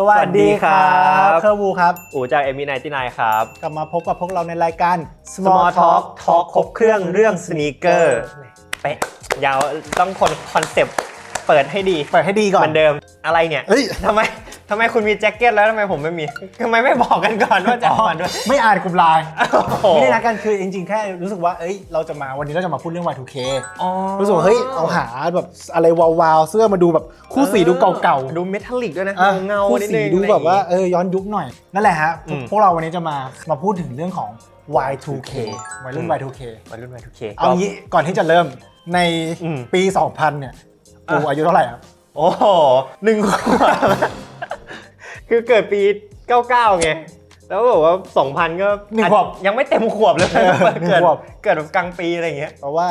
สวัสดีครับสวัสดีครับเคอร์วูครับ อูจากเอมิไนที่นครับ กลับมาพบกับพวกเราในรายการ Small Talk Talk ครบเครื่องเรื่องสนีกเกอร์เป๊ะยาวต้องคนคอนเซปต์เปิดให้ดี เปิดให้ดีก่อเหนมือนเดิมอะไรเนี่ยเฮ้ยทำไม ทำไมคุณมีแจ็คเก็ตแล้วทำไมผมไม่มีทำไมไม่บอกกันก่อนว่าจะมาด้วย ไม่อ่านกลุ่มไลน์โอ้โห ไม่ได้นัดกันคือจริง ๆ แค่รู้สึกว่าเอ้ยเราจะมาวันนี้เราจะมาพูดเรื่อง Y2K อ๋อรู้สึกว่าเฮ้ยเอาหาแบบอะไรวาวๆเสื้อมาดูแบบคู่สีดูเก่าๆดูเมทัลลิกด้วยนะ อะเงาคู่ๆนิดสีนึงดูแบบว่าอะไรอย่งงี้เออย้อนยุคหน่อย นั่นแหละฮะอืมพวกเราวันนี้จะมามาพูดถึงเรื่องของ Y2K วัยรุ่นอืม Y2K วัยรุ่น Y2K เอางี้ก่อนที่จะเริ่มในอืม ปี 2000 เนี่ย กูอะอายุเท่าไหร่ครับ โอ้โหหนึ่งขวบ คือเกิดปี 99 ไง แล้วบอกว่า 2000 ก็หนึ่งขวบอาจยังไม่เต็มขวบเลยเออหนึ่งเกิดขวบ เกิดแบบกลางปีอะไรอย่างเงี้ย เพราะว่า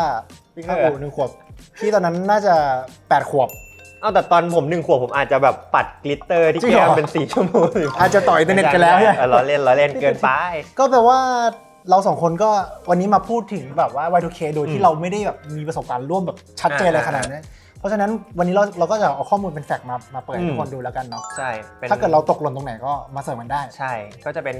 พี่ข้าเออกูหนึ่งขวบ พี่ตอนนั้นน่าจะ 8 ขวบ เอาแต่ตอนผมหนึ่งขวบผมอาจจะแบบปัดกลิตเตอร์ที่จริงเหรแก้อมเป็นสีชมพูสีฟ้าอาจจะต่ออินเทอร์เน็ตกันแล้วเนี่ยเออล้อเล่นล้อเล่นเกินไป ก็แปลว่าเราสองคนก็วันนี้มาพูดถึงแบบว่า Y2K โดยอืที่มเราไม่ได้แบบมีประสบการณ์ร่วมแบบชัดเจนอะไรอ่าขนาดนั้นเพ ราะฉะนั้นวันนี้เราเราก็จะเอาข้อมูลเป็นแฟกต์มามาเปิดให้อืมทุกคนดูแล้วกันเนาะใช่ป็นถ้าเกิดเราตกหล่นตรงไหนก็มาเสริมกันได้ ใช่ ก็จะเป็น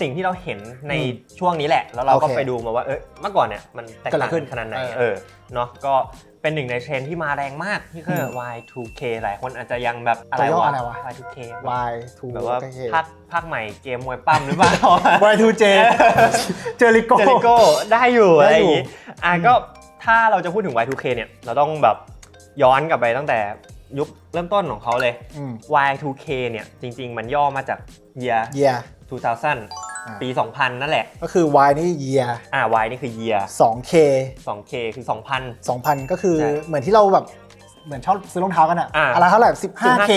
สิ่งที่เราเห็นในอืมช่วงนี้แหละ แล้วเราก็โอเคไปดูมาว่า เออเมื่อก่อนเนี่ยมันแตกเกิดอะไรต่างขึ้กันนขนาดไหน เออ เออ เนาะก็เป็นหนึ่งในเทรนด์ที่มาแรงมากที่คือม Y2K หลายคนอาจจะยังแบบอะไรตัวย่อวะ อะไรวะ Y2K แบบ Y2 แบบว่าโอเคภาคภาคใหม่เกมมวยปั้มหรือเปล่า Y2J เจอริโกเจริโก้ได้อยู่ได้อะไรออยู่ ย่างงี้ อะก็ถ้าเราจะพูดถึง Y2K เนี่ย เราต้องแบบ ย้อนกลับไปตั้งแต่ยุคเริ่มต้นของเขาเลย อืม Y2K เนี่ยจริง ๆ มันย่อมาจาก year year 2000 ปี 2000 นั่นแหละ ก็คือ Y นี่ year อ่า Y นี่คือ year 2K 2K คือ 2000 2,000 ก็คือใช่เหมือนที่เราแบบเหมือนชอบซื้อรองเท้ากันอะอ่าอะไรเท่าไหร่ 15K15K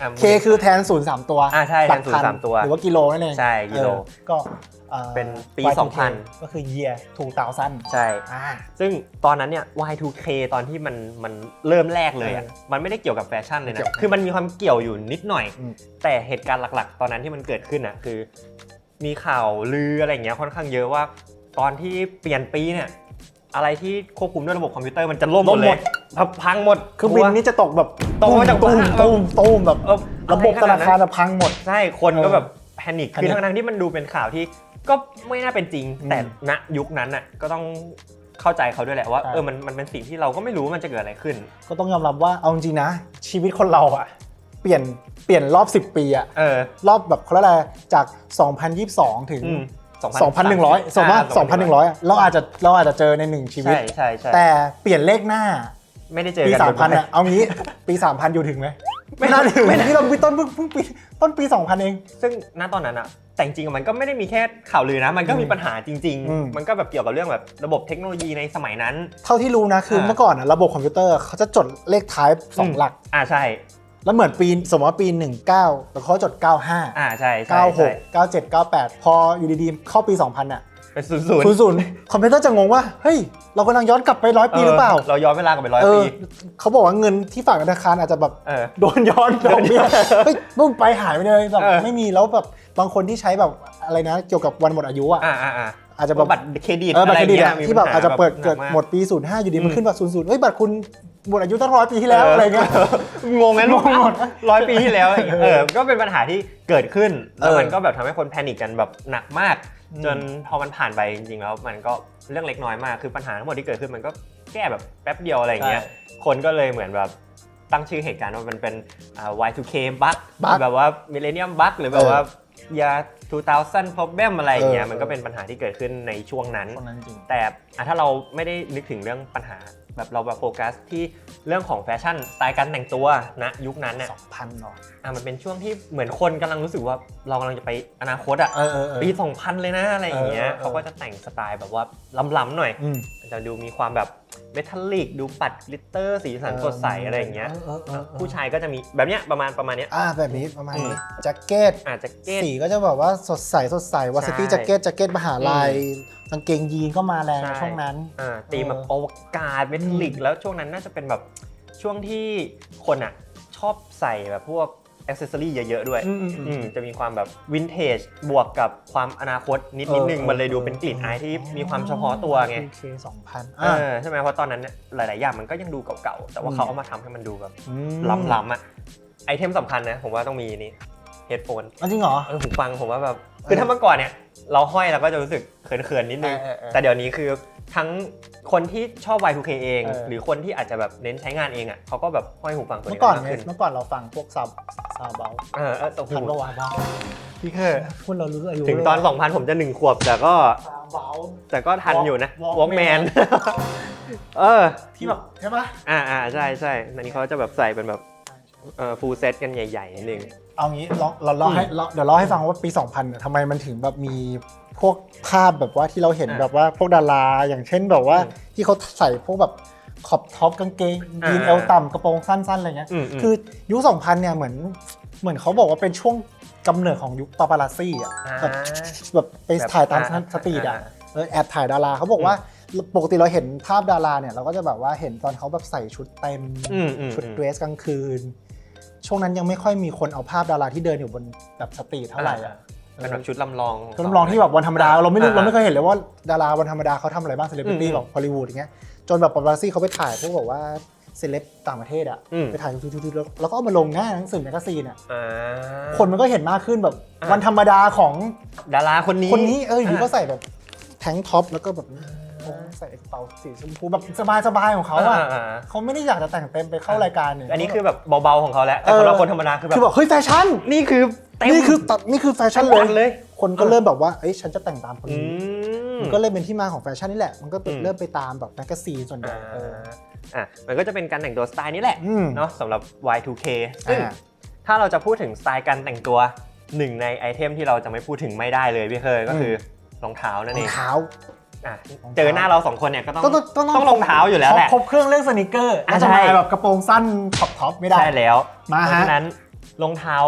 อะ K คือแทน 0 3 ตัวอ่าใช่แทนหลักพั0 3ตัวหรือว่ากิโลนั่นเองใช่กิโล เออก็อ่อ เป็นปี Y2K 2000 ก็คือ year 2000 ใช่อ่าซึ่งตอนนั้นเนี่ย Y2K ตอนที่มันมันเริ่มแรกเลยอะเออมันไม่ได้เกี่ยวกับแฟชั่นเลยไม่นะเกี่ยวคือมันมีความเกี่ยวอยู่นิดหน่อยอืมแต่เหตุการณ์หลักๆ ตอนนั้นที่มันเกิดขึ้นอะคือ มีข่าวลืออะไรอย่างเงี้ยค่อนข้างเยอะว่า ตอนที่เปลี่ยนปีเนี่ยอะไรที่ควบคุมด้วยระบบคอมพิวเตอร์มันจะล่มหมดเลยพังหมดเครื่องบินนี่จะตกแบบตกมาจากตูมฟ้าตูมตูมแบบเออระบบธนาคารจะพังหมด ใช่ คนก็แบบแพนิคแพนิคคือทั้งๆที่มันดูเป็นข่าวที่ ก็ไม่น่าเป็นจริงอืมแต่ณยุคนั้นน่ะก็ต้องเข้าใจเขาด้วยแหละว่าใช่ เออมันมันเป็นสิ่งที่เราก็ไม่รู้ว่ามันจะเกิดอะไรขึ้น ก็ต้องยอมรับว่าเอาจริงๆนะ ชีวิตคนเราอะเปลี่ยนเปลี่ยนรอบ 10 ปีอะเออรอบแบบเขาเรียกอะไรจาก 2022 ถึง อืม2,100 สมมติว่า2,100อะเราอาจจะเราอาจจะเจอในหนึ่งชีวิต ใช่ใช่ใช่แต่เปลี่ยนเลขหน้า ไม่ได้เจอปีกันสามพันบ่ยๆอะเอางี้ปีสามพันอยู่ถึงไหมไม่ไม่น่าถึงไม่น่าที่เราปีต้นเพิ่งเพิ่งปีต้นปีสองพันเอง ซึ่งณตอนนั้นอะ แต่จริงๆมันก็ไม่ได้มีแค่ข่าวลือนะ มันก็มีปัญหาจริง อืม ๆ มันก็แบบเกี่ยวกับเรื่องแบบระบบเทคโนโลยีในสมัยนั้น เท่าที่รู้นะคืออ่า เมื่อก่อนอะระบบคอมพิวเตอร์เขาจะจดเลขท้ายสองหลัก อ่าใช่ แล้วเหมือนปีสมมติว่าปี 19 แล้วเขาจด 95 อ่าใช่ใช่ใช่96 97 98 พออยู่ดีๆเข้าปี 2000อะ เป็นศูนย์ศูนย์ศูนย์ศูนย์คอมพิวเตอร์จะงงว่า เฮ้ย เรากำลังย้อนกลับไปร้อยปีหรือเปล่า เราย้อนเวลากลับไปร้อยเอปีอเขาบอกว่าเงินที่ฝากธนาคารอาจจะแบบเออโดนย้อนดอกเบี้ยเฮ้ยมึงไปหายไปเลยแบบเออไม่มีแล้วแบบบางคนที่ใช้แบบอะไรนะ เกี่ยวกับวันหมดอายุอะอ่าอ่าอ่าอาจจะแบบบัตรเครดิตเออบัตรเครดิตอะอะไงี้ยที่แบบมีปัญหอาจจะเปิดเกิดนัากหมดปี 05 อยู่ดีมันอืมขึ้นแบบ00เฮ้ยบัตรคุณหมดอายุตั้งร้อยปีที่แล้วอะไรเงี้ยงงไหมลูกงงหมดร้อยปีที่แล้วอะไรอย่างเงี้ยเออก็เป็นปัญหาที่เกิดขึ้นแล้วเออมันก็แบบทำให้คนแพนิคกันแบบหนักมากอืม จนพอมันผ่านไปจริงๆแล้วมันก็เรื่องเล็กน้อยมากคือปัญหาทั้งหมดที่เกิดขึ้นมันก็แก้แบบแป๊บเดียวอะไรอย่างเงี้ยคนก็เลยเหมือนแบบตั้งชื่อเหตุการณ์ว่ามันเป็นอ่า Y2K bug bug แบบว่า millennium bug หรือแบบว่า year 2000 problem อะไรอย่างเงี้ยเออมันก็เป็นปัญหาที่เกิดขึ้นในช่วงนั้นตรงนั้นจริงแต่อะถ้าเราไม่ได้นึกถึงเรื่องปัญหา แบบเราแบบโฟกัสที่เรื่องของแฟชั่นสไตล์การแต่งตัวนะยุคนั้นเนี่ยสองพันเนาะอะมันเป็นช่วงที่เหมือนคนกำลังรู้สึกว่าเรากำลังจะไปอนาคตอะเออเออเออปี2000เลยนะอะไรอย่างเงี้ยเออเออเขาก็จะแต่งสไตล์แบบว่าล้ำๆหน่อย อืมจะดูมีความแบบเมทัลลิกดูปัดกลิตเตอร์สีสันสดใสอะไรอย่างเงี้ยเออเออเออผู้ชายก็จะมีแบบเนี้ยประมาณประมาณเนี้ย อ่าแบบนี้ประมาณอืนี้มแจ็คเก็ตอาจจะเกตสีก็จะแบบว่าสดใสสดใสวาซิตี้ใช่แจ็คเก็ตแจ็คเก็ตมหาลัยอืกางเกงยีนก็มาแรงใช่ในช่วงนั้น อ่าตีมแบบเอออวกาศเมทัลลิก แล้วช่วงนั้นน่าจะเป็นแบบช่วงที่คนอะชอบใส่แบบพวก อ c เซสซอรี่เยอะๆด้วยอืมอืมอือืมมจะมีความแบบวินเทจบวกกับความอนาคตนิดนิดนึงเออ มันเลยดูเออเป็นกลิ่นอายที่มีความเฉพาะตัวไง เคสองพันเออใช่ไหมเพราะตอนนั้นเนี่ยหลาย ๆ อย่างมันก็ยังดูเก่าๆ แต่ว่าอืม เขาเอามาทำให้มันดูแบบล้ำๆอะไอเทมสำคัญนะ ผมว่าต้องมีนี่เฮดโฟนอ๋อจริงเหรอ เออหูฟังผมว่าแบบ คือถ้าเมื่อก่อนเนี่ย เราห้อยเราก็จะรู้สึกเขิน ๆ นิดนึง เออเออเออแต่เดี๋ยวนี้คือ ทั้งคนที่ชอบ Y2K เอง เออ หรือคนที่อาจจะแบบเน้นใช้งานเองอะเขาก็แบบห้อยหูฟังตัวเมื่นี้อก่อนมากเนี่ยขึ้นเมื่อก่อนเราฟังพวกซาวซาวเบลเออเออแต่หูทันปะวะเบาพี่เคอร์พูดเรารู้อายุถึงตอน 2000 ผมจะหนึ่งขวบ แต่ก็ซาวเบล แต่ก็ทันอยู่นะ Walk- Walkman เออ ที่แบบใช่ปะอ่าอ่าใช่ใช่อันนี้เขาจะแบบใส่เป็นแบบเอ่อฟูลเซตกันใหญ่ๆนิดนึง เอางี้ลองเราเล่าให้เราเดี๋ยวเล่าให้ฟังว่าปี 2000เนี่ยทำไมมันถึงแบบมี พวกภาพแบบว่าที่เราเห็นอะแบบว่าพวกดาราอย่างเช่นแบบว่าอืมที่เขาใส่พวกแบบขอบท็อปกางเกงยีนอ่าเอวต่ำกระโปรงสั้นๆอะไรเงี้ยอืมอืมคือยุค2000เนี่ยเหมือนเหมือนเขาบอกว่าเป็นช่วงกำเนิดของยุคปาปารัสซี่อะอ่าแบบแบบไปถ่ายตามอ่าสตรีทอะอ่าเออแอบถ่ายดาราเขาบอกว่าปกติเราเห็นภาพดาราเนี่ยเราก็จะแบบว่าเห็นตอนเขาแบบใส่ชุดเต็มอืมอืมชุดเดรสกลางคืน ช่วงนั้นยังไม่ค่อยมีคนเอาภาพดาราที่เดินอยู่บนแบบสตรีทเท่าไหร่อะ เป็นแบบชุดลำลองขก็ต้องลองที่แบบวันธรรมดาเราไม่รู้อ่าเราไม่เคยเห็นเลยว่าดาราวันธรรมดาเขาทำอะไรบ้างเซเลบริตี้อืมแบบฮอลลีวูดอย่างเงี้ยจนแบบปาปารัสซี่เขาไปถ่ายพวกแบบว่าเซเลบต่างประเทศอะอืมไปถ่ายทุกๆๆแล้วแล้วก็เอามาลงหน้าหนังสือแมกกาซีนอะอ่าคนมันก็เห็นมากขึ้นแบบอ่าวันธรรมดาของดาราคนนี้คนนี้เอออยู่อ่าก็ใส่แบบแทงท็อปแล้วก็แบบใส่กระเป๋าสีชมพูแบบสบายๆของเขาอะอ่าเขาไม่ได้อยากจะแต่งเต็มไปเข้ารายการเนี่ยอันนี้คือแบบเบาๆของเขาแล้วแต่เออสำหรับคนธรรมดาคือแบคือบแบบเฮ้ยแฟชั่นนี่คือ เต็ม นี่คือตัดนี่คือแฟชั่นทั้งวันเลเลยยคนก็เริ่มแบบว่าเอ้ยฉันจะแต่งตามคนอืนี้ม มันก็เลยเป็นที่มาของแฟชั่นนี่แหละ มันก็อืม เริ่มไปตามแบบแมกกาซีนส่วนใหญ่อ่าเออ อะมันก็จะเป็นการแต่งตัวสไตล์นี้แหละอืมเนาะสำหรับ Y2K ซึ่งอ่า ถ้าเราจะพูดถึงสไตล์การแต่งตัวหนึ่งในไอเทมที่เราจะไม่พูดถึงไม่ได้เลยพี่เคยก็คือรองเท้านั่นรเอองงเท้า อะรองเท้า เจอหน้าเราสองคนเนี่ยก็ต้องต้องต้องต้องรองเท้าอยู่แล้วแหละ ครบเครื่องเรื่องสนิเกอร์อะแล้วจะใช่ มาแบบกระโปรงสั้นท็อปท็อปไม่ได้ ใช่แล้วมาเพราะฮะฉะนั้น รองเท้า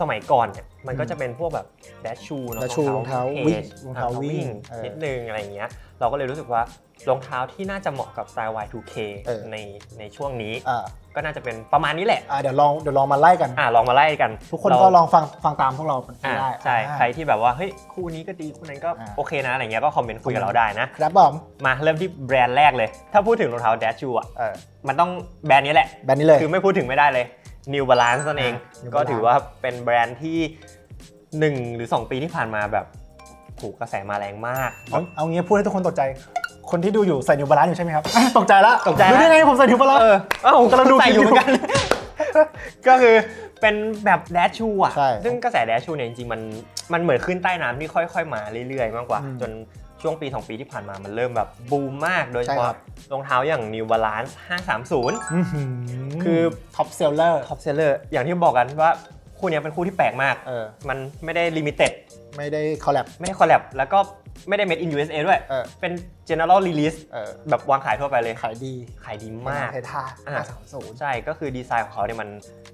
สมัยก่อนเนี่ยมันก็จะเป็นพวกแบบแดชชูเนอะ dash shoe รองเท้าวิ่งรองเท้าวิ่งเออนิดนึงอะไรอย่างเงี้ยเราก็เลยรู้สึกว่ารองเท้าที่น่าจะเหมาะกับสไตล์ Y2K เออในในช่วงนี้ อ่า ก็น่าจะเป็นประมาณนี้แหละอ่าเดี๋ยวลองเดี๋ยวลองมาไล่กัน อะลองมาไล่กันทุกคนเราก็ลองฟังฟังตามพวกเรากันอะได้ใช่อ่า ใครที่แบบว่าเฮ้ยคู่นี้ก็ดีคู่นั้นก็อ่า โอเคนะอะไรเงี้ยก็คอมเมนต์คุยกับเราได้นะ ครับบอมมาเริ่มที่แบรนด์แรกเลย ถ้าพูดถึงรองเท้า Dash Shoe อะเออมันต้องแบรนด์นี้แหละ แบรนด์นี้เลย คือไม่พูดถึงไม่ได้เลย New Balance นั่นเองอ่า New ก็ Balance ถือว่าเป็นแบรนด์ที่ 1 หรือ 2 ปีที่ผ่านมาแบบถูกกระแสมาแรงมาก เอาเอางี้พูดให้ทุกคนตกใจ คนที่ดูอยู่ใส่นิวบาลานซ์อยู่ใช่ไหมครับ ตกใจละตกใจละรู้ได้ไงผมใส่นิวบาลานซ์เออเอ้าผมกำลังดูใส่อยู่คลิปอยู่เหมือนกัน ก็คือเป็นแบบแดชชูอะ ใช่ซึ่งกระแสแดชชูเนี่ยจริงๆมันมันเหมือนขึ้นใต้น้ำที่ค่อย ๆ มาเรื่อยๆ มากกว่า อืม จน ช่วงปี 2 ปีที่ผ่านมามันเริ่มแบบบูมมากโดยเฉใช่คพาะรับ รองเท้าอย่าง New Balance 530 คือท็อปเซลเลอร์ท็อปเซลเลอร์อย่างที่บอกกันว่าคู่เนี้ยเป็นคู่ที่แปลกมาก เออ มันไม่ได้ลิมิเต็ดไม่ได้คอลแลบไม่ได้คอลแลบแล้วก็ ไม่ได้ made in USA ด้วย เออ เป็น general release เออแบบวางขายทั่วไปเลย ขายดีขายดีมากเทท่าอะห้าสามศูนย์ ใช่ ก็คือดีไซน์ของเขาเนี่ยมัน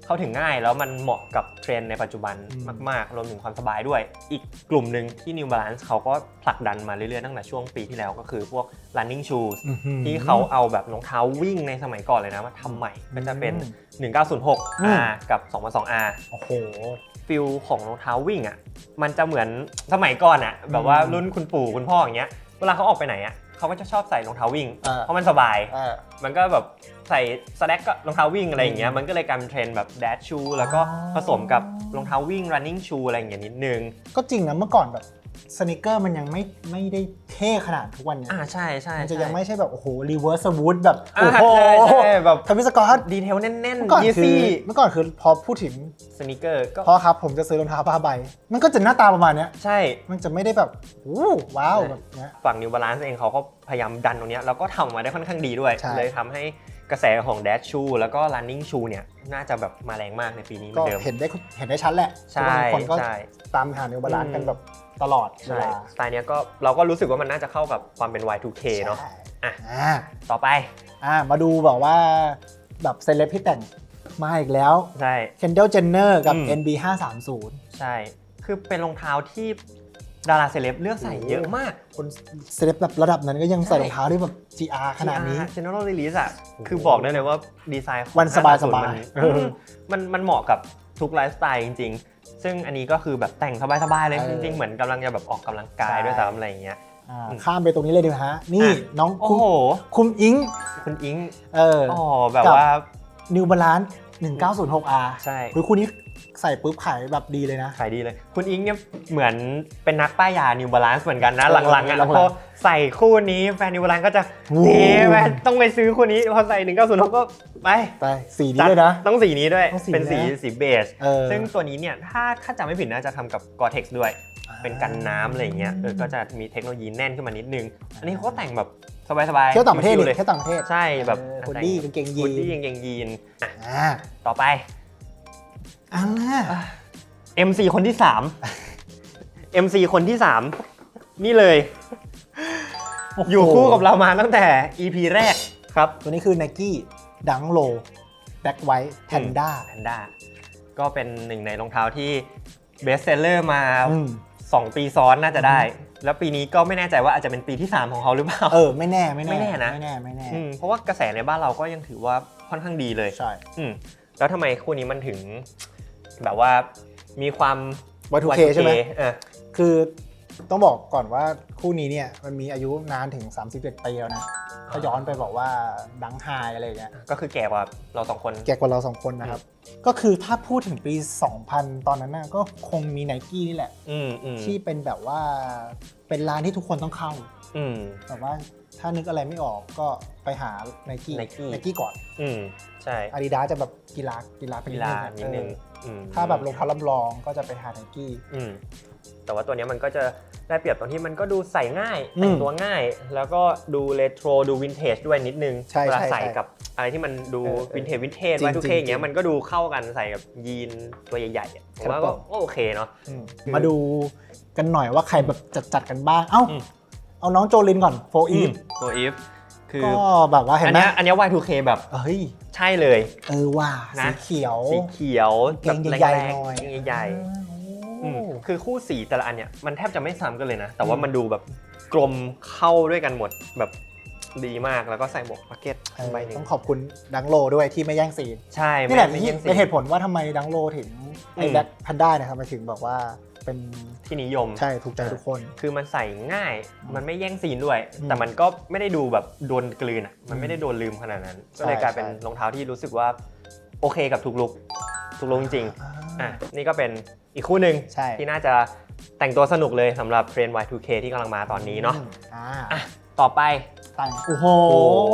เข้าถึงง่าย แล้วมันเหมาะกับเทรนด์ในปัจจุบันอืม มาก ๆ รวมถึงความสบายด้วย อีกกลุ่มหนึ่งที่ New Balance เขาก็ผลักดันมาเรื่อย ๆ ตั้งแต่ช่วงปีที่แล้วก็คือพวก running shoes ที่เขาเอาแบบรองเท้าวิ่งในสมัยก่อนเลยนะมาทำใหม่ ก็จะเป็นอืม1906 R กับ 2002 R โอ้โห ฟิลของรองเท้าวิ่งอะมันจะเหมือนสมัยก่อนอะแบบว่าอืมรุ่นคุณปู่คุณพ่ออย่างเงี้ยเวลาเขาออกไปไหนอะเขาก็จะชอบใส่รองเท้าวิ่งอ่าเพราะมันสบายเออมันก็แบบใส่สแลกก็รองเท้าวิ่งอะไรอย่างเงี้ยอืมมันก็เลยกลายเป็นเทรนด์แบบแดชชูแล้วก็อ๋อผสมกับรองเท้าวิ่ง running shoe อะไรอย่างเงี้ยนิดนึง ก็จริงนะเมื่อก่อนแบบ สนิเกอร์มันยังไม่ไม่ได้เท่ขนาดทุกวันเนี้ยอ่าใช่ใช่มันจะใช่ยังไม่ใช่แบบโอ้โหรีเวิร์สวูดแบบอ่าโอ้โหใช่ใช่แบบทวิสกอตดีเทลแน่นเมื่อๆก่อนยีคือซี่เมื่อก่อนคือพอพูดถึงสนิเกอร์ก็พ่อครับผมจะซื้อรองเท้าผ้าใบ มันก็จะหน้าตาประมาณเนี้ยใช่ มันจะไม่ได้แบบโอ้ว้าวใช่แบบเนี้ยฝั่ง New Balance เองเขาก็พยายามดันตรงเนี้ยแล้วก็ทำมาได้ค่อนข้างดีด้วยใช่เลยทำให้กระแสของ Dash Shoe แล้วก็ Running Shoe เนี่ยน่าจะแบบมาแรงมากในปีนี้เหมืก็อนเดิมเห็นได้เห็นได้ชัดแหละใช่ทุกคนก็ใช่ตามหานิวบาลานซ์กันแบบ ตลอดเวใช่ลาสไตล์เนี้ยก็เราก็รู้สึกว่ามันน่าจะเข้ากับความเป็น Y2K เนาะใช่อะ อ่าต่อไป อ่ามาดูแบบว่าแบบเซเลบที่แต่งมาอีกแล้วใช่ เคนเดลเจนเนอร์กับ อืม NB 530ใช่ คือเป็นรองเท้าที่ดาราเซเลบเลือกใส่เยอะมาก คนเซเลบแบบระดับนั้นก็ยังใส่ใช่รองเท้าที่แบบ GR ขนาดนี้ GR General Release อะโอ้โหคือบอกได้เลยว่าดีไซน์ของวันสบาย530สบายมันเออ มันมันเหมาะกับทุกไลฟ์สไตล์จริงๆ ซึ่งอันนี้ก็คือแบบแต่งสบายๆเลยเออ จริงๆเหมือนกำลังจะแบบออกกำลังกายใช่ด้วยซ้ำอะไรอย่างเงี้ย อ่าอืม ข้ามไปตรงนี้เลยดีไหมฮะ นี่อะน้องโอ้คุมโห คุมอิงคุณอิงเออ อ๋อแบบกับว่านิวบาลานซ์ 1906R ใช่คุยคู่นี้ ใส่ปุ๊บขายแบบดีเลยนะ ขายดีเลย คุณอิงเนี่ยเหมือนเป็นนักป้ายยา New Balance เหมือนกันนะ เออหลังๆอะหลังๆ พอใส่คู่นี้แฟน New Balance ก็จะโอ้โหเอ๊ะแม่ต้องไปซื้อคู่นี้ พอใส่1 9 0ก็ไปไปสีนี้เลยนะ ต้องสีนี้ด้วยต้องสีเป็นสีนะ สีเบจ เออซึ่งตัวนี้เนี่ยถ้าถ้าจำไม่ผิดนะจะทำกับ Gore-Tex ด้วย เป็นกันน้ำอะไรอย่างเงี้ยเออก็จะมีเทคโนโลยีแน่นขึ้นมานิดนึง อันนี้เขาก็แต่งแบบสบายๆเที่ยวต่างประเทศชิดิวๆเลยเที่ยวต่างประเทศใช่แบบเออฮูดดี้กางเกงยีฮูนดดี้กางเกงยีนอะอ่า ต่อไป อันน่ะ MC คนที่3 MC คนที่3นี่เลย โโหอยู่คู่กับเรามาตั้งแต่ EP แรกครับตัวนี้คือ Nike ดังโลแบ็คไวท์แพนด้าแพนด้าก็เป็นหนึ่งในรองเท้าที่เบสเซลเลอร์มาอืม2ปีซ้อนน่าจะได้ แล้วปีนี้ก็ไม่แน่ใจว่าอาจจะเป็นปีที่ 3 ของเขาหรือเปล่า เออ ไม่แน่ไม่แน่ไม่แน่นะ ไม่แน่ไม่แน่มเพราะว่ากระแสในบ้านเราก็ยังถือว่าค่อนข้างดีเลย ใช่ อืมแล้วทำไมคู่นี้มันถึง แบบว่ามีความ Y2K ใช่ไหมเออคือต้องบอกก่อนว่าคู่นี้เนี่ยมันมีอายุนานถึง37ปีแล้วนะถ้าย้อนไปบอกว่าดังไฮอะไรอย่างเงี้ย ก็คือแก่กว่าเราสองคน แก่กว่าเราสองคนนะครับ ก็คือถ้าพูดถึงปี 2000 ตอนนั้นน่ะก็คงมีไนกี้นี่แหละ อืมอืมที่เป็นแบบว่าเป็นร้านที่ทุกคนต้องเข้า อืม แบบว่าถ้านึกอะไรไม่ออกก็ ไปหาไนกี้ Nike ไนกี้ก่อนอืมใช่อาดิดาจะแบบกีฬากีฬาไปกีฬานิดนึงเอออืมถ้าแบบรองเท้ารับรองก็จะไปหาไนกี้ อืมแต่ว่าตัวเนี้ยมันก็จะได้เปรียบตรงที่มันก็ดูใส่ง่ายอืมแต่งตัวง่าย แล้วก็ดูเรโทรดูวินเทจด้วยนิดนึงใช่เวลาใช่ใส่ใช่กับอะไรที่มันดูเออเออวินเทจวินเทจจริงไว้ทุกจริเคงอย่างเงี้จยริงมันก็ดูเข้ากันใส่กับยีนตัวใหญ่ๆอะผมว่าครัก็บผม ก็โอเคเนาะ อืมคือมาดูกันหน่อยว่าใครแบบจัดจัดๆกันบ้าง เอ้า อืม เอาน้องโจลินก่อนโฟอีฟ ตัวอีฟ คือก็แบบว่าเห็อันนไหมเนี้ยอันเนี้ย Y2K แบบเฮ้ย ใช่เลย เออว่านะ สีเขียว สีเขียวเกงแบบใหญ่แรๆงหน่อยๆเกงใหญ่ๆ อือืมมคือคู่สีแต่ละอันเนี่ยมันแทบจะไม่ซ้ำกันเลยนะ แต่ว่าอืมมันดูแบบกลมเข้าด้วยกันหมดแบบดีมากแล้วก็ใส่หมวกแพ็กเก็ตเออใบหนึ่งต้องขอบคุณดังโลด้วยที่ไม่แย่งซีน ใช่นี่แหละไม่ที่แย่งสี เป็นเหตุผลว่าทำไมดังโลถึงไอ้อืม แบ็คแพนด้าเนี่ยทำไมถึงบอกว่า เป็นที่นิยม ใช่ถูกใจทุกคน คือมันใส่ง่าย มันไม่แย่งซีนด้วยอืมแต่มันก็ไม่ได้ดูแบบโดนกลืนอะ มันไม่ได้โดนลืมขนาดนั้นใช่ก็เลยกลายเป็นใช่รองเท้าที่รู้สึกว่าโอเคกับทุกลุกทุกลุกจริงๆอะนี่ก็เป็นอีกคู่หนึ่งใช่ที่น่าจะแต่งตัวสนุกเลยสำหรับเทรนด์ Y2K ที่กำลังมาตอนนี้เนาะอืมอ่าอะต่อไปแต่งโอ้โหโอ้โห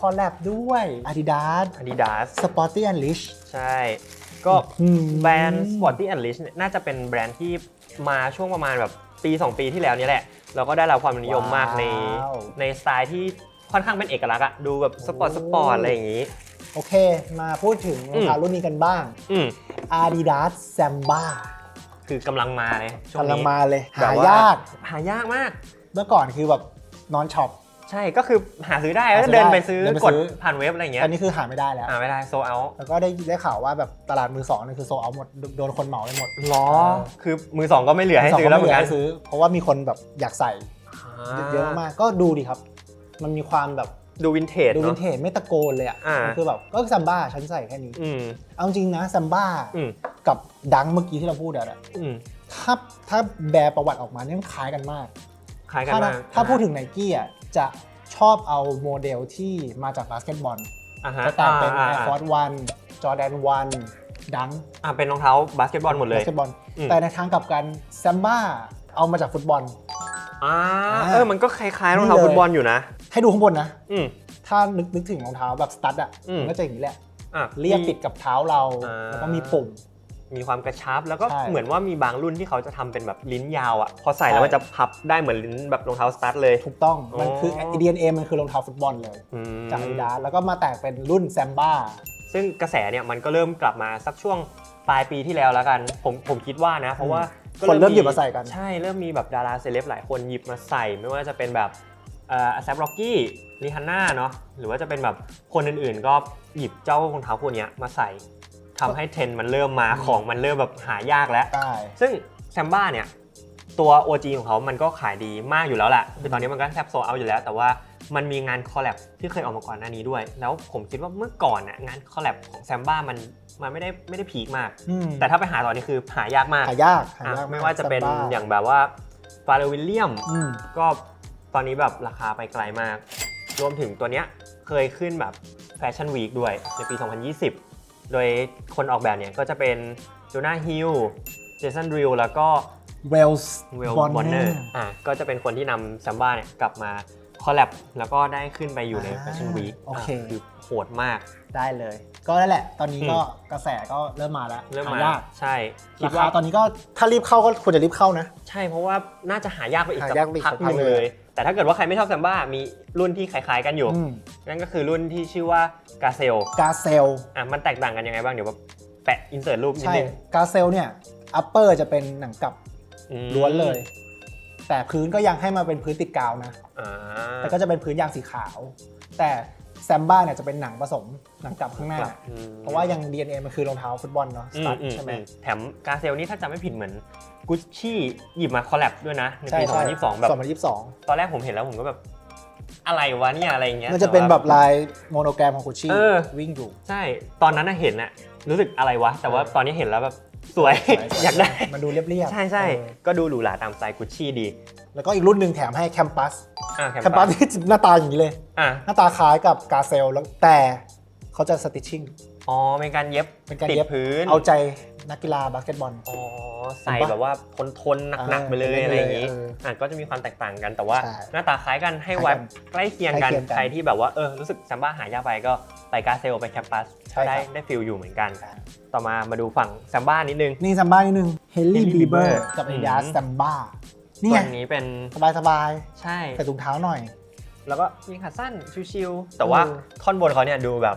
คอลแลบด้วย Adidas Adidas Sporty and Rich ใช่ ก็อืมแบรนด์ Sporty and Rich เนี่ยน่าจะเป็นแบรนด์ที่มาช่วงประมาณแบบปี 2 ปีที่แล้วเนี่ยแหละแล้วก็ได้รับความนิยมมากในว้าว ในสไตล์ที่ค่อนข้างเป็นเอกลักษณ์อะดูแบบสปอร์ตสปอร์ตอะไรอย่างนี้ โอเค มาพูดถึงรองเท้ารุ่นนี้กันบ้าง อืม Adidas Samba คือกำลังมาเลยช่วงกำลังนี้มาเลยแบบหาว่ายาก หายากมาก เมื่อก่อนคือแบบนอนช็อป ใช่ก็คือหาซื้อได้แล้วหาซื้อเดินได้ไปซื้อเดินไปกดซื้อ ผ่านเว็บอะไรอย่างเงี้ตยอนนี้คือหาไม่ได้แล้ว หาไม่ได้โซเอาแล้วก็ได้ได้ข่าวว่าแบบตลาดมือสองนี่คือโซเอาหมดโดนคนเหมาไปหมดล้อเออคือมือสองก็ไม่เหลือให้มืซื้อแล้วเหมือนก็กันไให้ซื้อ เพราะว่ามีคนแบบอยากใส่เยอะมากก็ดูดิครับ มันมีความแบบดูวินเทจดูวิเนาะ นเทจไม่ตะโกนเลยอะอ่ามั นคือแบบก็ซัมบ้าฉันใส่แค่นี้ อืม เอาจริงนะซัมบ้าอืม กับดังเมื่อกี้ที่เราพูดอะอืมถ้าถ้าแบร์ประวัติออกมาเนี่ยมันคล้ายกันมาก คล้ายกันถ้ามากถ้าพูดถึงไนกี้อะจะชอบเอาโมเดลที่มาจากบาสเกตบอลอ่าฮะจะแต่งเป็นอ่า Air อ่า Force One Jordan 1ดังอ่าเป็นรองเท้าบาสเกตบอลหมดเลย บาสเกตบอลอืม แต่ในทางกลับกันซัมบ้าเอามาจากฟุตบอลอ่าอ่าเออมันก็คล้ายๆรองเท้านี่เลยฟุตบอลอยู่นะ ให้ดูข้างบนนะ อืม ถ้านึกนึกถึงรองเท้าแบบสตั๊ดอะอืมมันก็จะอย่างนี้แหละ อะ เรียบมีติดกับเท้าเรา อ่า แล้วก็มีปุ่ม มีความกระชับ แล้วก็ใช่ เหมือนว่ามีบางรุ่นที่เขาจะทำเป็นแบบลิ้นยาวอะพอใส่แล้วใช่มันจะพับได้เหมือนลิ้นแบบรองเท้าสตาร์ทเลย ถูกต้องมันอ๋อคือ DNA มันคือรองเท้าฟุตบอลเลยอืมจาก Adidas แล้วก็มาแตกเป็นรุ่นแซมบ้า ซึ่งกระแสเนี่ยมันก็เริ่มกลับมาสักช่วงปลายปีที่แล้วแล้วกัน ผมผมคิดว่านะ เพราะว่าก็คนเริ่มหยิบมาใส่กัน ใช่เริ่มมีแบบดาราเซเลบหลายคนหยิบมาใส่ ไม่ว่าจะเป็นแบบเอ่อแซปร็อกกี้ริฮันน่าเนาะหรือว่าจะเป็นแบบคนอื่นๆ ก็หยิบเจ้ารองเท้าพวกเนี้ยมาใส่ ทำให้เทรนด์มันเริ่มมาอืมของมันเริ่มแบบหายากแล้วได้ซึ่งแซมบ้าเนี่ย ตัว OG ของเขามันก็ขายดีมากอยู่แล้วแหละคือตอนนี้มันก็แทบโซเอาอยู่แล้ว แต่ว่ามันมีงานคอลแลบที่เคยออกมาก่อนหน้านี้ด้วย แล้วผมคิดว่าเมื่อก่อนน่ะงานคอลแลบของแซมบ้ามันมันไม่ได้ไม่ได้พีคมาก อืมแต่ถ้าไปหาตอนนี้คือหายากมากหายากหาอะยากกไม่ว่าจะเป็น Samba อย่างแบบว่าฟาเรวิลเลียม อืม ก็ตอนนี้แบบราคาไปไกลมาก รวมถึงตัวเนี้ยเคยขึ้นแบบแฟชั่นวีคด้วยในปี 2020 โดยคนออกแบบเนี่ยก็จะเป็นโจนาฮิลเจสันดริลแล้วก็เวลส์เวลบอนบอนเนเนออร์ร์อะก็จะเป็นคนที่นำซัมบ้าเนี่ยกลับมาคอลแลบแล้วก็ได้ขึ้นไปอยู่ในอ่าแฟชั่นวีคโอเคคือโหดมากได้เลย ก็นั่นแหละ ตอนนี้อืมก็กระแสก็เริ่มมาแล้วเริ่มหมายากใช่คิราดคาว่าตอนนี้ก็ถ้ารีบเข้าก็ควรจะรีบเข้านะ ใช่เพราะว่าน่าจะหายากไปอีกสัหายากไปอีกกพักสักหพักนึ่งเลยเลย แต่ถ้าเกิดว่าใครไม่ชอบซัมบ้ามีรุ่นที่คล้ายๆกันอยู่อืม นั่นก็คือรุ่นที่ชื่อว่ากาเซลกาเซลอะมันแตกต่างกันยังไงบ้างเดี๋ยวแบบแปะอินเสิร์ตรูปนิดใช่นึงกาเซลเนี่ยอัปเปอร์จะเป็นหนังกลับอืมล้วนเลย แต่พื้นก็ยังให้มาเป็นพื้นติดกาวนะ อ่าแต่ก็จะเป็นพื้นยางสีขาว แต่แซมบ้าเนี่ยจะเป็นหนังผสมหนังกลับข้างหน้า อืมเพราะว่ายัง DNA มันคือรองเท้าฟุตบอลเนาะสอืมตั๊ดอืมใช่ไหม อืมแถมกาเซลนี่ถ้าจำไม่ผิดเหมือนกุชชี่หยิบมาคอลแลบด้วยนะในใช่ปีใช่2022แบบ 2022 ตอนแรกผมเห็นแล้วผมก็แบบ อะไรวะเนี่ยอะไรอย่างเงี้ยมันจะเป็นต่ว่าแบบลายโมโนแกรมของกุชชี่เออ วิ่งอยู่ ใช่ ตอนนั้นน่ะเห็นอะรู้สึกอะไรวะ แต่ว่าเออตอนนี้เห็นแล้วแบบสวย อยากได้ มันดูเรียบๆใช่ใช่เออก็ดูหรูหราตามสไตล์กุชชี่ดีแล้วก็อีกรุ่นหนึ่งแถมให้แคมปัสอะแคมปัสที่หน้าตาอย่างนี้เลย อะหน้าตาคล้ายกับกาเซลแล้วแต่เขาจะสติชชิ่ง อ๋อเป็นการเย็บเป็นการติดเย็บ พื้นเอาใจนักกีฬาบาสเกตบอล อ๋อ ใส่แบบว่าทนทนๆหนักๆไปเลยเอออะไรอย่างงี้เอออะก็จะมีความแตกต่างกัน แต่ว่าใช่หน้าตาคล้ายกันให้คล้ายไว้กันใกล้เคียงกันใกล้เคียงกันใครที่แบบว่าเออรู้สึกซัมบ้าหายากไปก็ไปกาเซลไปแคมปัสใช่ครับได้ได้ฟิลอยู่เหมือนกัน ต่อมามาดูฝั่งซัมบ้านิดนึง นี่ซัมบ้านิดนึงเฮลลี่ Hailey บีเบอ Bieber ร์กับอืเอมด a สซัมบ้านี่ตัไงวนี้เป็นสบายสบายใช่ๆใส่ถุงเท้าหน่อย แล้วก็มีขาสั้นชิวๆแต่ว่าเออท่อนบนเขาเนี่ยดูแบบ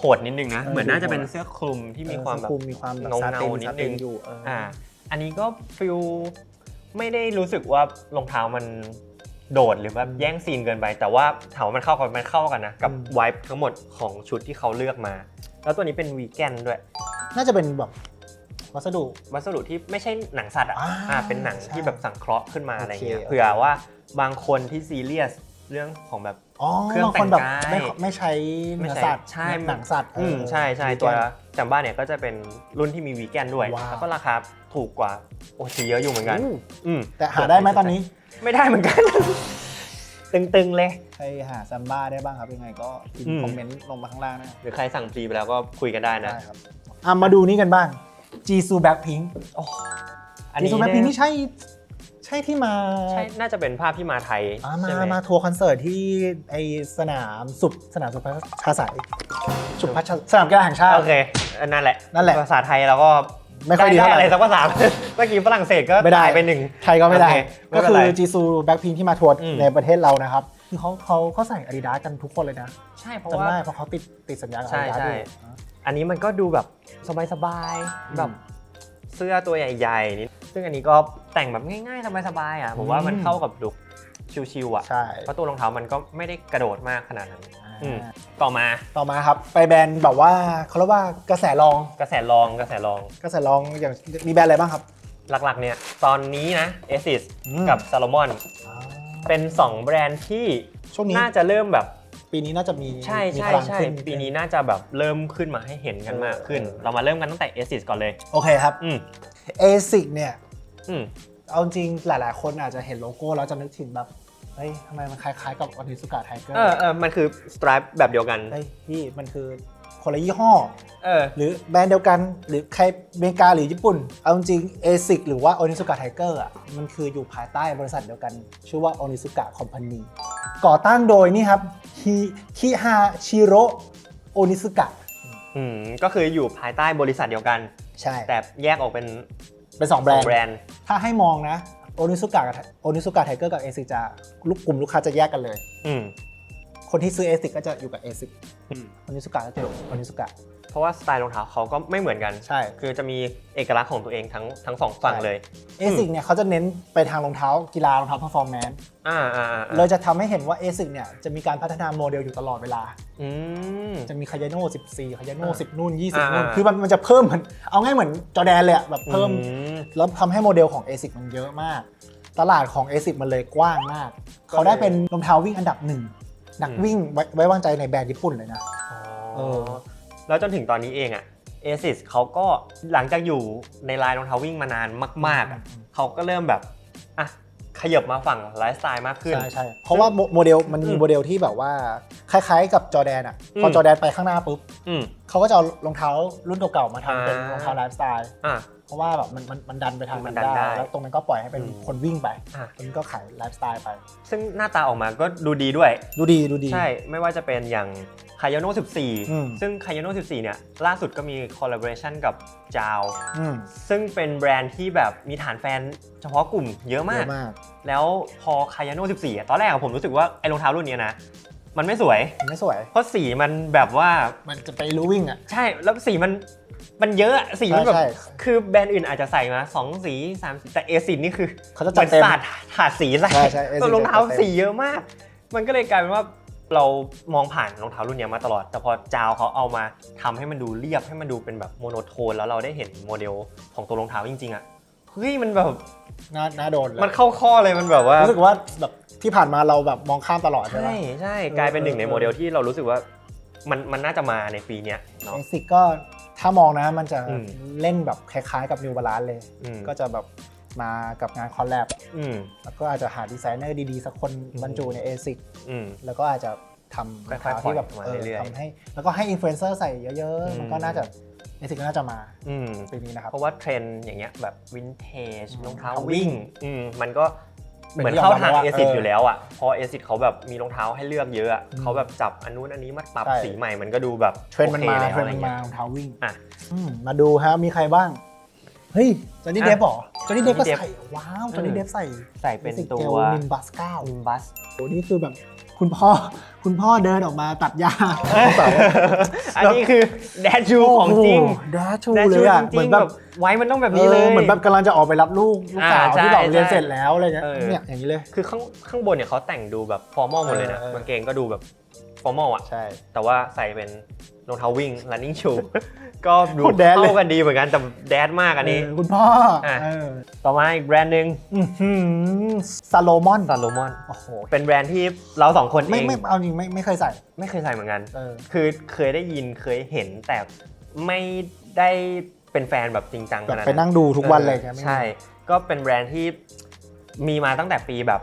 โหดนิดนึงนะเออเหมือนน่าจะดูโหดเป็นเสื้อคลุมที่มีความแบบคุมมีความแบบเงาๆซาตินนิดซาตินึงอยู่เออออ่า อันนี้ก็ฟิลไม่ได้รู้สึกว่ารองเท้ามันโดดหรือแบบแย่งซีนเกินไป แต่ว่าถามว่ามันเข้ากันมันเข้ากันนะ กับไวท์ทั้งหมดของชุดที่เขาเลือกมา แล้วตัวนี้เป็นวีแกนด้วย น่าจะเป็นแบบวัสดุวัสดุที่ไม่ใช่หนังสัตว์อะอ่าอ่าเป็นหนังใช่ที่แบบสังเคราะห์ขึ้นมาอะไรเงี้ยโอเคเผื่อว่าบางคนที่ซีเรียส เรื่องของแบบอ๋อเครื่องบางคนแบบแต่งกายไม่ไม่ใช้ไม่เนื้อใช่สัตว์ใช่หนังสัตว์อืมเออใช่ใช่วีแกนตัวจัมบ้าเนี่ยก็จะเป็นรุ่นที่มีวีแกนด้วยว้าวแล้วก็ราคาถูกกว่าโอซีเยอะอยู่เหมือนกันอู้อืมแต่หาได้ไหมตอนนี้ ไม่ได้เหมือนกันตึงๆ เลยใครหาซัมบ้าได้บ้างครับยังไงก็พิมอืพ์มคอมเมนต์ลงมาข้างล่างนะหรือใครสั่งฟรีไปแล้วก็คุยกันได้นะได้ครับอะมาดูนี่กันบ้างจีซูแบ็คพิงโอ้อันจีนี้ซูแบ็คพิงเนี่ยนี่ใช่ ใช่ที่มาใช่น่าจะเป็นภาพที่มาไทยอ่ามาใช่ไหมมาทัวร์คอนเสิร์ตที่ไอสนามสุบสนามสุพัชชาสายสุพัชชาสนามกีฬาแห่งชาติ โอเคอันนั่นแหละนั่นแหละภาษาไทยเราก็ไม่ค่อยดีได้เท่าไหร่ อะไรสักภาษา เมื่อกี้ฝรั่งเศสก็ไม่ได้ตายไปหนึ่ง ไทยก็ไม่ได้ โอเคไม่ก็เป็นคืไรอจีซูแบ็คพิงที่มาทัวร์อืม ในประเทศเรานะครับคือเขาเขาเขาใส่อาดิดาสกันทุกคนเลยนะใช่เพราะจำว่า ได้เพราะเขาติดติดสัญญากับใช่อาดิดาสใช่ ด้วย อันนี้มันก็ดูแบบสบายๆแบบเสื้อตัวใหญ่ๆนิด ซึ่งอันนี้ก็แต่งแบบง่ายๆสบายๆอะผมว่ามันเข้ากับลุคชิวๆอะใช่ เพราะตัวรองเท้ามันก็ไม่ได้กระโดดมากขนาดนั้นอืมอ่าต่อมาต่อมาครับ ไปแบรนด์แบบว่าเขาเรียกว่ากระแสรองกระแสรองกระแสรองกระแสรองอย่างมีแบรนด์อะไรบ้างครับ หลักๆเนี่ยตอนนี้นะ Asis อืมกับ Salomon อ่าเป็น 2 แบรนด์ที่ช่วงนี้น่าจะเริ่มแบบปีนี้น่าจะมีใช่มีใช่พลังใช่ขึ้นปีนี้น่าจะแบบเริ่มขึ้นมาให้เห็นกันมากขึ้นเออเรามาเริ่มกันตั้งแต่ Asis ก่อนเลย โอเคครับอืม ASIC เนี่ยอืมเอาจริงหลาย ๆ คนอาจจะเห็นโลโก้แล้วจะนึกถึงแบบ เฮ้ยทำไมมันคล้าย ๆ กับอนิสุกะไทเกอร์เออเออมันคือ Stripe แบบเดียวกัน เฮ้ยพี่มันคือคนละยี่ห้อ เออ หรือแบรนด์เดียวกันหรือใครอเมริกาหรือญี่ปุ่น เอาจริง ASIC หรือว่า Onitsuka Tiger อะมันคืออยู่ภายใต้บริษัทเดียวกัน ชื่อว่า Onitsuka Company ก่อตั้งโดยนี่ครับฮิคิฮาชิโร่โอนิสุกะอืม ก็คืออยู่ภายใต้บริษัทเดียวกัน ใช่ แต่แยกออกเป็นเป็นสองแบรสอนงด์แบรนด์ ถ้าให้มองนะโอนิสุกะกับโอนิสุกะไทเกอร์กับ ASIC จะลูกกลุ่มลูกค้าจะแยกกันเลย อืม คนที่ซื้อ ASIC ก็จะอยู่กับ ASIC อืม โอนิสุกะก็จะอยู่โอนิสุกะ เพราะว่าสไตล์รองเท้าเขาก็ไม่เหมือนกัน ใช่ คือจะมีเอกลักษณ์ของตัวเองทั้งทั้งสองฝั่งเลย ASIC เนี่ยเขาจะเน้นไปทางรองเท้ากีฬารองเท้า performance อ่าอ่าอ่าเลยจะทำให้เห็นว่า ASIC เนี่ยจะมีการพัฒนาโมเดลอยู่ตลอดเวลา อืม จะมีคายาโน่14คายาโน่อ่า10 นู่น 20อ่านู่นคือมันมันจะเพิ่มเหมือนเอาง่ายเหมือนจอแดนเลยอะแบบเพิ่ม อืมแล้วทำให้โมเดลของ ASIC มันเยอะมาก ตลาดของ ASIC มันเลยกว้างมาก ก็เลย เขาได้เป็นรองเท้าวิ่งอันดับหนึ่ง นักอืมวิ่งไว้ไว้วางใจในแบรนด์ญี่ปุ่นเลยนะ เออ แล้วจนถึงตอนนี้เองอะ ASIS เขาก็หลังจากอยู่ในไลน์รองเท้าวิ่งมานานมากๆอะอืมเขาก็เริ่มแบบอะขยับมาฝั่งไลฟ์สไตล์มากขึ้นใช่ใช่เพราะว่าโมโมเดลมันมีอืมโมเดลที่แบบว่าคล้ายๆ กับจอแดนอะพอมจอแดนไปข้างหน้าปุ๊บอืมเขาก็จะเอารองเท้ารุ่นเก่าๆมาทำเป็นอ่ารองเท้าไลฟ์สไตล์อะ เพราะว่าแบบมันมันมันดันไปทางมันั้นนดันได้ได้ แล้วตรงนั้นก็ปล่อยให้เป็นอืมคนวิ่งไปอะคนนี้ก็ขายไลฟ์สไตล์ไป ซึ่งหน้าตาออกมาก็ดูดีด้วย ดูดีดูดี ใช่ ไม่ว่าจะเป็นอย่างคายโนอืม 14 ซึ่งคายโน14 เนี่ย ล่าสุดก็มีคอลลาบอร์ชันกับจาว อืมซึ่งเป็นแบรนด์ที่แบบมีฐานแฟนเฉพาะกลุ่มเยอะเยมากอะมากแล้วพอคายโน14อะตอนแรกอะผมรู้สึกว่า ไอ้รองเท้ารุ่นเนี้ยนะ มันไม่สวย มันไม่สวย เพราะสีมันแบบว่า มันจะไปรู้วิ่งอะ ใช่ แล้วสีมัน มันเยอะอะสีมันแบบใช่คือแบรนด์อื่นอาจจะใส่มาสองสีสามสีแต่เอซินี่คือเขาจะเหจัมืดอนเต็มสาดถาดสีใส่ใช่ใช่ Asics ตัวรองเท้าจัดเต็มสีเยอะมาก มันก็เลยกลายเป็นว่าเรามองผ่านรองเท้ารุ่นเนี้ยมาตลอด แต่พอจาวเขาเอามาทำให้มันดูเรียบให้มันดูเป็นแบบโมโนโทน แล้วเราได้เห็นโมเดลของตัวรองเท้าจริงๆอะเฮ้ยมันแบบน่าน่าโดนเลยมันเข้าข้อเลยมันแบบว่า รู้สึกว่าแบบที่ผ่านมาเราแบบมองข้ามตลอดใช่ไหม ใช่ใช่เออกลายเป็นหนึ่งในเออโมเดลที่เรารู้สึกว่ามันมันน่าจะมาในปีเนี้ยเนาะ เอซิกก็ ถ้ามองนะมันจะอืมเล่นแบบคล้ายๆกับ New Balance เลย อืม ก็จะแบบมากับงานคอลแลบอืม แล้วก็อาจจะหาดีไซเนอร์ดีๆ สักคนอืม บรรจุใน ASIC อืม แล้วก็อาจจะทำค่อยๆรองเท้าที่แบบปล่อยเอมาอเรื่อยๆ ทำให้ แล้วก็ให้อินฟลูเอนเซอร์ใส่เยอะอืมๆมันก็น่าจะ ASIC ก็น่าจะมาอืม ปีนี้นะครับ เพราะว่าเทรนด์อย่างเงี้ยแบบวินเทจอืมรองเท้ารองเท้าวิ่วิ่งงอืมมันก็ เป็นเหมือนที่เข้ายอมรับทางว่าเอซิเอออยู่แล้วอะพอเอซิเขาแบบมีรองเท้าให้เลือกเยอะอะอืมเขาแบบจับอันนู้นอันนี้มาปรับใช่สีใหม่มันก็ดูแบบเทรนด์มันมาโอคเทรนแล้วด์มันอะไรมาเงี้ยรองเท้าวิ่งอะอืมมาดูครับมีใครบ้างเฮ้ยจอห์นนี่อะเดฟเหรอจอห์นนี่เดฟก็ Johnny Depp ใส่ว้าวจอห์นนี่เดฟใส่ใส่เป็นตัวนิมบัสเก้านิมบัสโอ้นี่คือแบบ คุณพ่อคุณพ่อเดินออกมาตัดหญ้าอันนี้คือแดชชูของจริงแดชูแดชเลชูยอะจเหมืริองนๆแบแบบบไว้มันต้องแบบนี้เลยออเหมือนแบบกำลังจะออกไปรับลูกลูกสาวอ่าใช่ที่แบบเรียนใช่เสร็จแล้วอะไรเงี้ยเออเนี่ยอย่างนี้เลยคือข้างข้างบนเนี่ยเขาแต่งดูแบบฟอร์มอลหมดเลยนะเออเออกางเกงก็ดูแบบฟอร์มอลอะใช่แต่ว่าใส่เป็นรองเท้าวิ่ง running shoe ก็ดูโคตรแดดเลย เข้ากันดีเหมือนกันแต่แดดมากอันนี้ เออคุณพ่ออะ เออต่อมาอีกแบรนด์หนึ่งซาโลมอนซาโลมอนโอ้โหเป็นแบรนด์ที่เราสองคนเอไม่งไม่เอาจริงไม่ไม่เคยใส่ไม่เคยใส่เหมือนกัน เออ คือเคยได้ยินเคยเห็นแต่ไม่ได้เป็นแฟนแบบจริงจังแบขบนาดไปนั่งดูทุกวันเลยออไม่ใช่ ก็เป็นแบรนด์ที่มีมาตั้งแต่ปีแบบ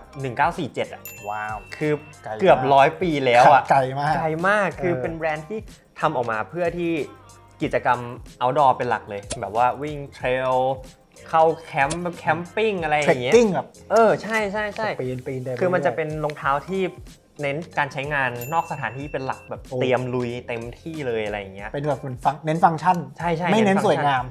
1947อะว้าว คือไกลมาก เกือบร้อยปีแล้วอะ ไกลมาก ไกลมากคือเออ เป็นแบรนด์ที่ทำออกมาเพื่อที่ กิจกรรม outdoor เป็นหลักเลย แบบว่าวิ่งเทรลเข้าแคมป์แบบแคมปิ้งอะไรอเทรคย่างเงี้ยกิ้งแบบเออใช่ใช่ใช่ปีนปีนเดินคือมันจะไรื่ยเป็นรองเท้าที่เน้นการใช้งานนอกสถานที่เป็นหลักแบบโอ้เตรียมลุยเต็มที่เลยอะไรอย่างเงี้ย เป็นแบบเป็นฟังเน้นฟังก์ชัน ใช่ใช่ไม่เน้นฟัสก์วยชังาม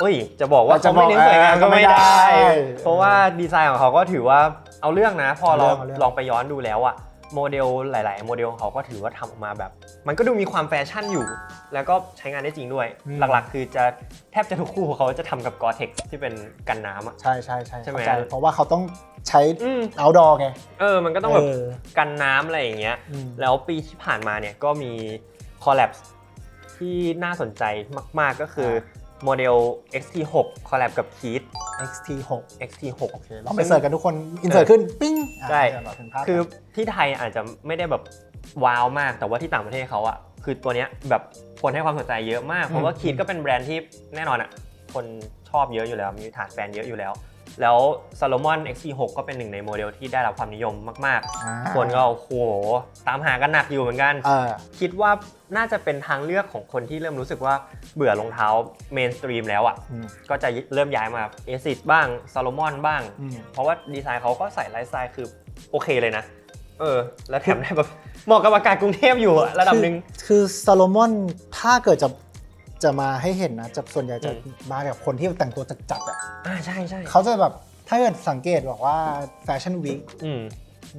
เอ้ยจะบอกว่าจะเขาไม่เน้นสวยงามบอกก็ไม่ได้เออก็ไม่ได้เพราะว่าดีไซน์ของเขาก็ถือว่าเอาเรื่องนะ พอเราเอาเรื่องลองไปย้อนดูแล้วอะ โมเดลหลาย ๆ โมเดลของเขาก็ถือว่าทำออกมาแบบ มันก็ดูมีความแฟชั่นอยู่ แล้วก็ใช้งานได้จริงด้วยหลัก ๆ คือจะแทบจะทุกคู่ของเขาจะทำกับกอเท็กที่เป็นกันน้ำอะ ใช่ใช่ใช่ใช่ไหม เข้าใจเพราะว่าเขาต้องใช้ อืม outdoor ไงเออ มันก็ต้องแบบเออกันน้ำอะไรอย่างเงี้ย อืม แล้วปีที่ผ่านมาเนี่ยก็มีคอลแลบที่น่าสนใจมาก ๆ ก็คือ โมเดล XT6 คอลแลบกับ Keat XT6 XT6 โอเคลองไปเสิร์ชกันทุกคน อินเสิร์ตขึ้น ปิ้งอะใช่เดี๋ยวเราถึงภาพคือที่ไทยอาจจะไม่ได้แบบว้าวมาก แต่ว่าที่ต่างประเทศเขาอะคือตัวเนี้ยแบบคนให้ความสนใจเยอะมาก เพราะว่าคีดก็เป็นแบรนด์ที่แน่นอนอะคนชอบเยอะอยู่แล้ว มีฐานแฟนเยอะอยู่แล้ว แล้ว Salomon XT6 ก็เป็นหนึ่งในโมเดลที่ได้รับความนิยมมากอ่า ๆ คนก็โอ้โหตามหากันหนักอยู่เหมือนกัน เออ คิดว่าน่าจะเป็นทางเลือกของคนที่เริ่มรู้สึกว่าเบื่อรองเท้าเมนสตรีมแล้วอะ่ะ อืม ก็จะเริ่มย้ายมา ASIC บ้าง Salomon บ้าง อืม เพราะว่าดีไซน์เขาก็ใส่ไลฟ์สไตล์คือโอเคเลยนะ เออ แล้วแถมได้แบบเหมาะกับอากาศกรุงเทพอยู่อะระดับหนึ่ง คือคือซาโลมอนถ้าเกิดจะ จะมาให้เห็นนะจะส่วนใหญ่จะอืม มาจากคนที่แต่งตัวจัดๆอะอ่าใช่ใช่เขาจะแบบถ้าเกิดสังเกตบอกว่าแฟชั่นวีคอืม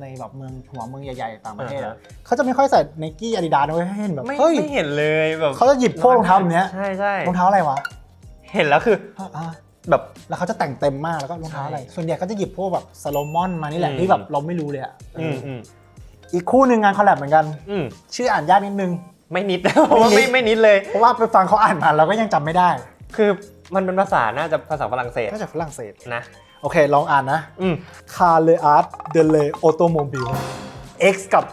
ในแบบเมืองหัวเมืองใหญ่ๆต่างประเทศอ่าอะฮะ เขาจะไม่ค่อยใส่ไนกี้อาดิดาสไว้ให้เห็นแบบไม่เฮ้ยไม่เห็นเลยแบบเขาจะหยิบพวกรองเท้าแบบเนี้ยใช่ใช่รองเท้าอะไรวะเห็นแล้วคืออะอะแบบ แล้วเขาจะแต่งเต็มมากแล้วก็รองเท้าอะไรใช่ส่วนใหญ่ก็จะหยิบพวกแบบซาโลมอนมานี่แหละอืม ที่แบบเราไม่รู้เลยอะอืมอืมอีกคู่หนึ่งงานคอลแลบเหมือนกัน อืมชื่ออ่านยากนิดนึง ไม่นิดเพราะว่าไม่ไม่นิดไม่นิดเลย เพราะว่าไปฟังเขาอ่านมาเราก็ยังจำไม่ได้คือมันเป็นภาษาน่าจะภาษาฝรั่งเศสก็จากฝรั่งเศส นะ โอเค ลองอ่านนะ อืม คาเลอาร์ตเดเลออโตโมบิล X กับ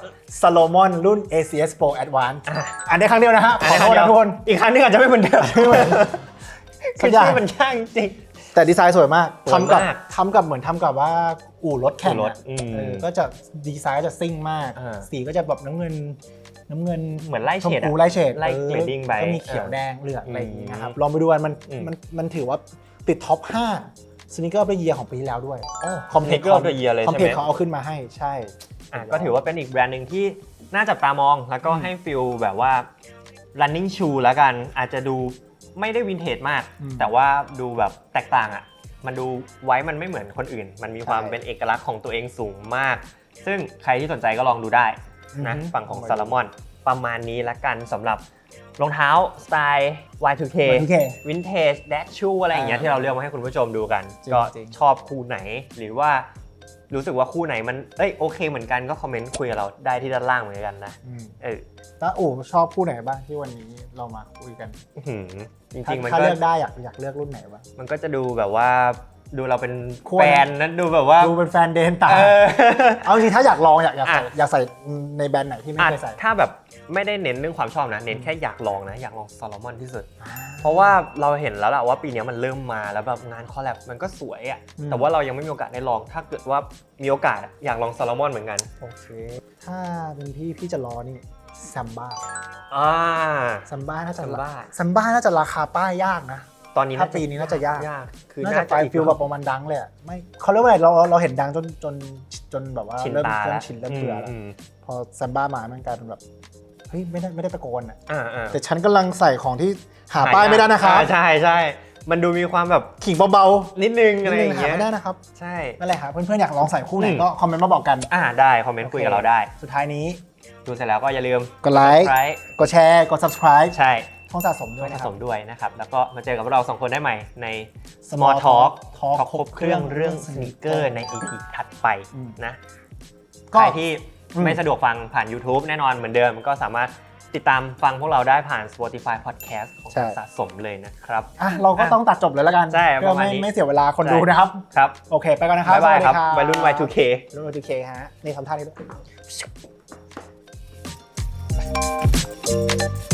Salomon รุ่น ACS Pro Advance อะอ่านได้ครั้งเดียวนะฮะ ขอโทษเดี๋ยนะวทุกคน อีกครั้งหนึงอาจจะไม่เหมือนเดิมไม่เหมือนคือสักอย่างชื่อมันช่างจริง แต่ดีไซน์สวยมากสวยทำกับมากทำกับเหมือนทำกับว่าอู่รถแข่งอู่รถอะอืมเออก็จะดีไซน์ก็จะซิ่งมากอ่าสีก็จะแบบน้ำเงิน น้ำเงินเหมือนไล่ชมเฉดพูอะไล่เฉดไล่ออ grading ไปก็มีเขียวเออแดงเหลืองอะไรอย่างงี้นะครับอืมลองไปดูกันมันอืมมันมันถือว่าติดท็อป5สนิเกอร์ไปเยียของปีที่แล้วด้วยคอมเพ Sneaker of the Year เลยคอมใช่เพไหมเขาเอาขึ้นมาให้ใช่อะก็ถือว่าเป็นอีกแบรนด์หนึ่งที่น่าจับตามองแล้วก็อืมให้ฟิลแบบว่า running shoe แล้วกันอาจจะดูไม่ได้วินเทจมากอืมแต่ว่าดูแบบแตกต่างอะมันดูไว้มันไม่เหมือนคนอื่น มันมีความใช่เป็นเอกลักษณ์ของตัวเองสูงมาก ซึ่งใครที่สนใจก็ลองดูได้ นะอือฮึฝั่งของลองไปดูซาลมอนประมาณนี้ละกันสำหรับรองเท้าสไตล์ Y2K โอเควินเทจแดชชูอะไรอย่างเงี้ยอ่าที่เราเลือกมาให้คุณผู้ชมดูกัน จริงก็จริง ชอบคู่ไหน หรือว่ารู้สึกว่าคู่ไหนมันเอ้ยโอเคเหมือนกันก็คอมเมนต์คุยกับเราได้ที่ด้านล่างเหมือนกันนะอืมเออแล้วอู๋ชอบคู่ไหนบ้างที่วันนี้เรามาคุยกันอื้อหือจถ้าริงๆมันถ้าก็ เลือกได้อยากอยากเลือกรุ่นไหนบ้างมันก็จะดูแบบว่า ดูเราเป็นควรแฟนนะดูแบบว่า ดูเป็นแฟนเดนตา เออ เอาจริงๆถ้าอยากลองอยากอยากใส่อะ อยากใส่ในแบรนด์ไหนที่ไม่อาจเคยใส่ถ้าแบบไม่ได้เน้นเรื่องความชอบนะ เน้นแค่อยากลองนะ อยากลองซ o ลมอนที่สุด เพราะว่าเราเห็นแล้วแหละว่าปีนี้มันเริ่มมาแล้วแบบงานคอลแลบมันก็สวยอะอืม แต่ว่าเรายังไม่มีโอกาสได้ลอง ถ้าเกิดว่ามีโอกาสอะอยากลองซ o ลมอนเหมือนกันโอเค ถ้าเป็นพี่พี่จะรอนี่ซัมบ้าอ่า ซัมบ้าน่าจะ Samba ซัมบ้าน่าจะราคาป้ายยากนะ ตอนนี้ถ้าปีนี้น่าจะยากยากคือน่าน่าจะจะไปอีกฟิลแบบประมาณดังเลยอะไม่เขาเรียกว่าอะไรเราเราเราเห็นดังจนจนจนแบบว่าชินเริ่มตาเริ่แล้มวชินเริ่มเบื่อแล้วมพอซัมบ้ามามันกลายเป็นแบบเฮ้ยไม่ได้ไม่ได้ตะโกนอะอ่าอ่าแต่ฉันกำลังใส่ของที่หาป้ายไม่ได้นะครับอ่าใช่ใช่มันดูมีความแบบขิงเบานิดนึงๆนิอะดไรนึองย่างหาเงี้ยไม่ได้นะครับ ใช่นั่นแหละครับเพื่อนๆอยากลองใส่คู่ไหนอืมก็คอมเมนต์มาบอกกันอ่าได้คอมเมนต์คุยกับเราได้ สุดท้ายนี้ ดูเสร็จแล้วก็อย่าลืมกดไลค์ไลค์กดแชร์กด subscribe ใช่ ช่องสะสมด้ด้ววยยนะผคสรับมด้วยนะครับ แล้วก็มาเจอกับเราสองคนได้ใหม่ใน Small Small Talk Talk ท็อปครบเครื่องเรื่องเรื่องสน e เกอร์ใน EP ถัดไปอืม นะก็ใครที่อืม ไม่สะดวกฟังผ่าน YouTube แน่นอนเหมือนเดิมก็สามารถติดตามฟังพวกเราได้ผ่าน Spotify Podcast ของใช่ สะสมเลยนะครับ อะเราก็ต้องตัดจบเลยแล้วกันใช่เพื่ปอระมาณไม่นี้ ไม่เสียเวลาคนใช่ดูนะครับ ครับโอเค ไปก่อนนะครับบ๊ายบายครับสสดีวัยรุ่น Y2K รุ่น Y2K ฮะ นี่ทำท่านี้ด้วย